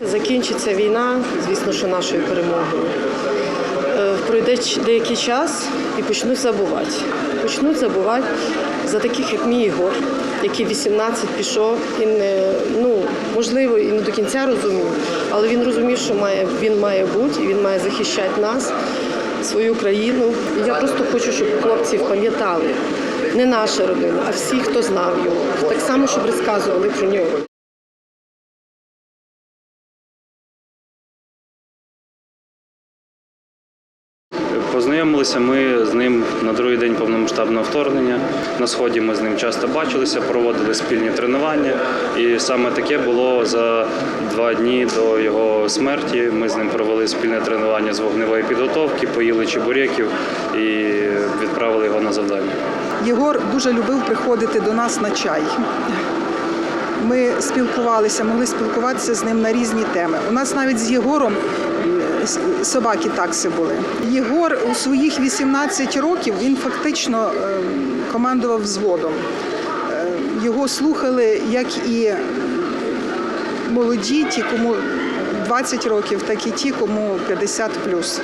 Закінчиться війна, звісно, що нашою перемогою. Е, Пройде деякий час і почнуть забувати. Почнуть забувати за таких, як мій Ігор, який 18 пішов. Він ну, можливо, і не до кінця розумів, але він розумів, що має, він має бути, і він має захищати нас, свою країну. І я просто хочу, щоб хлопці пам'ятали не наша родина, а всі, хто знав його. Так само, щоб розказували про нього. Познайомилися ми з ним на другий день повномасштабного вторгнення. На сході ми з ним часто бачилися, проводили спільні тренування. І саме таке було за два дні до його смерті. Ми з ним провели спільне тренування з вогневої підготовки, поїли чебуреків і відправили його на завдання. Єгор дуже любив приходити до нас на чай. Ми спілкувалися, могли спілкуватися з ним на різні теми. У нас навіть з Єгором собаки такси були. Єгор у своїх 18 років він фактично е, командував взводом. Е, Його слухали як і молоді, ті, кому 20 років, так і ті, кому 50 плюс.